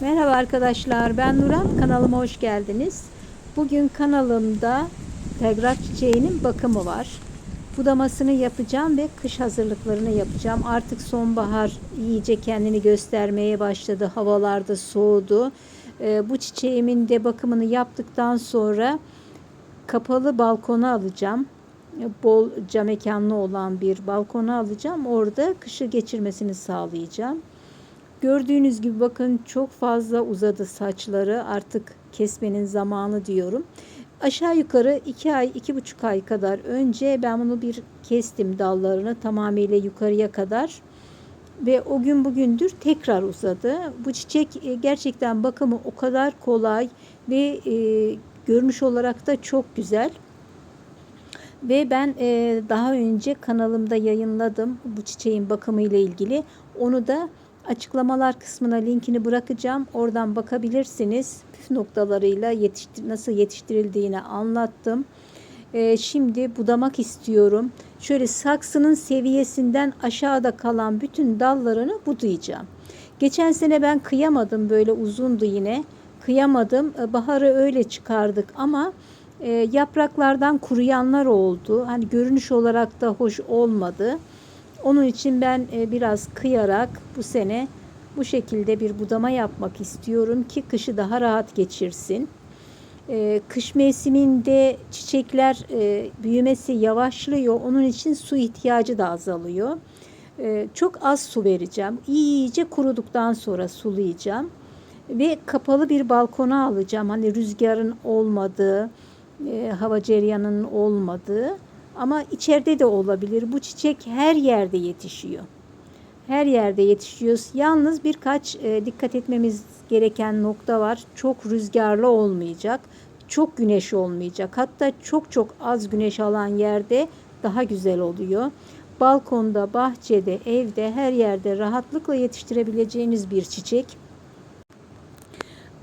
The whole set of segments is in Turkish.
Merhaba arkadaşlar ben Nuran kanalıma hoş geldiniz. Bugün kanalımda telgraf çiçeğinin bakımı var. Budamasını yapacağım ve kış hazırlıklarını yapacağım. Artık sonbahar iyice kendini göstermeye başladı. Havalarda soğudu. Ee, bu çiçeğimin de bakımını yaptıktan sonra kapalı balkona alacağım. Bol cam mekanlı olan bir balkona alacağım. Orada kışı geçirmesini sağlayacağım. Gördüğünüz gibi bakın çok fazla uzadı saçları. Artık kesmenin zamanı diyorum. Aşağı yukarı 2 ay, 2,5 ay kadar önce ben bunu bir kestim dallarını tamamıyla yukarıya kadar. Ve o gün bugündür tekrar uzadı. Bu çiçek e, gerçekten bakımı o kadar kolay ve e, görünüş olarak da çok güzel. Ve ben e, daha önce kanalımda yayınladım bu çiçeğin bakımı ile ilgili. Onu da açıklamalar kısmına linkini bırakacağım. Oradan bakabilirsiniz. Püf noktalarıyla yetiştir nasıl yetiştirildiğini anlattım. E, şimdi budamak istiyorum. Şöyle saksının seviyesinden aşağıda kalan bütün dallarını budayacağım. Geçen sene ben kıyamadım böyle uzundu yine. Kıyamadım. E, baharı öyle çıkardık ama e, yapraklardan kuruyanlar oldu. Hani görünüş olarak da hoş olmadı. Onun için ben e, biraz kıyarak bu sene bu şekilde bir budama yapmak istiyorum ki kışı daha rahat geçirsin. E, kış mevsiminde çiçekler e, büyümesi yavaşlıyor. Onun için su ihtiyacı da azalıyor. Çok az su vereceğim. İyice kuruduktan sonra sulayacağım. Ve kapalı bir balkona alacağım. Hani rüzgarın olmadığı, hava cereyanının olmadığı ama içeride de olabilir. Bu çiçek her yerde yetişiyor. Her yerde yetişiyor. Yalnız birkaç e, dikkat etmemiz gereken nokta var. Çok rüzgarlı olmayacak. Çok güneş olmayacak. Hatta çok çok az güneş alan yerde daha güzel oluyor. Balkonda, bahçede, evde, her yerde rahatlıkla yetiştirebileceğiniz bir çiçek.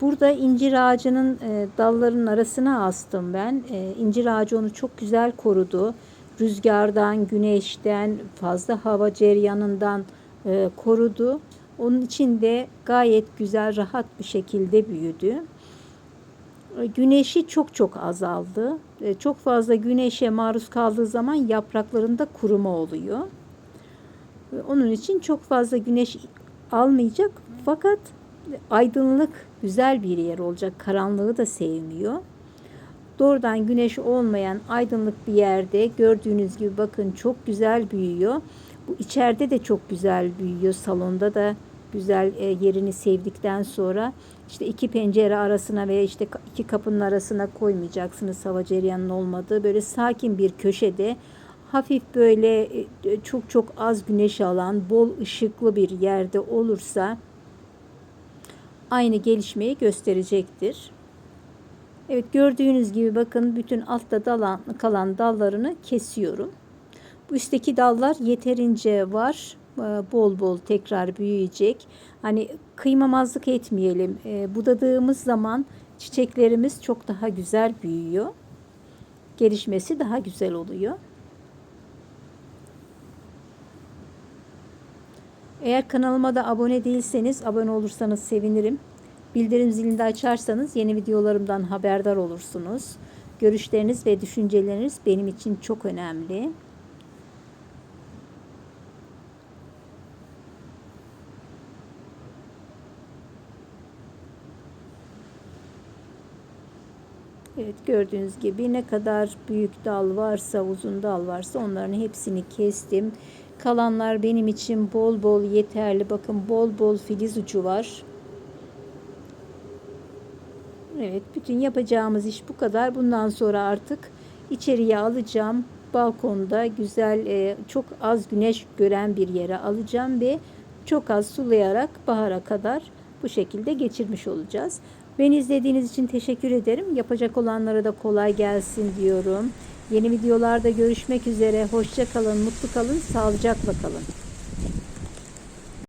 Burada incir ağacının e, dallarının arasına astım ben. E, incir ağacı onu çok güzel korudu. Rüzgardan, güneşten, fazla hava ceryanından e, korudu. Onun için de gayet güzel, rahat bir şekilde büyüdü. E, güneşi çok çok azaldı. E, çok fazla güneşe maruz kaldığı zaman yapraklarında kuruma oluyor. E, onun için çok fazla güneş almayacak fakat aydınlık güzel bir yer olacak. Karanlığı da sevmiyor. Doğrudan güneş olmayan aydınlık bir yerde gördüğünüz gibi bakın çok güzel büyüyor. Bu içeride de çok güzel büyüyor. Salonda da güzel e, yerini sevdikten sonra işte iki pencere arasına veya işte iki kapının arasına koymayacaksınız hava cereyanının olmadığı böyle sakin bir köşede hafif böyle e, çok çok az güneş alan bol ışıklı bir yerde olursa aynı gelişmeyi gösterecektir. Evet gördüğünüz gibi bakın bütün altta dalan, kalan dallarını kesiyorum. Bu üstteki dallar yeterince var. Ee, bol bol tekrar büyüyecek. Hani kıymamazlık etmeyelim. Ee, budadığımız zaman çiçeklerimiz çok daha güzel büyüyor. Gelişmesi daha güzel oluyor. Eğer kanalıma da abone değilseniz abone olursanız sevinirim. Bildirim zilini de açarsanız yeni videolarımdan haberdar olursunuz. Görüşleriniz ve düşünceleriniz benim için çok önemli. Evet gördüğünüz gibi ne kadar büyük dal varsa uzun dal varsa onların hepsini kestim. Kalanlar benim için bol bol yeterli. Bakın bol bol filiz ucu var. Evet bütün yapacağımız iş bu kadar. Bundan sonra artık içeriye alacağım. Balkonda güzel e, çok az güneş gören bir yere alacağım ve çok az sulayarak bahara kadar bu şekilde geçirmiş olacağız. Beni izlediğiniz için teşekkür ederim. Yapacak olanlara da kolay gelsin diyorum. Yeni videolarda görüşmek üzere. Hoşça kalın, mutlu kalın, sağlıcakla kalın.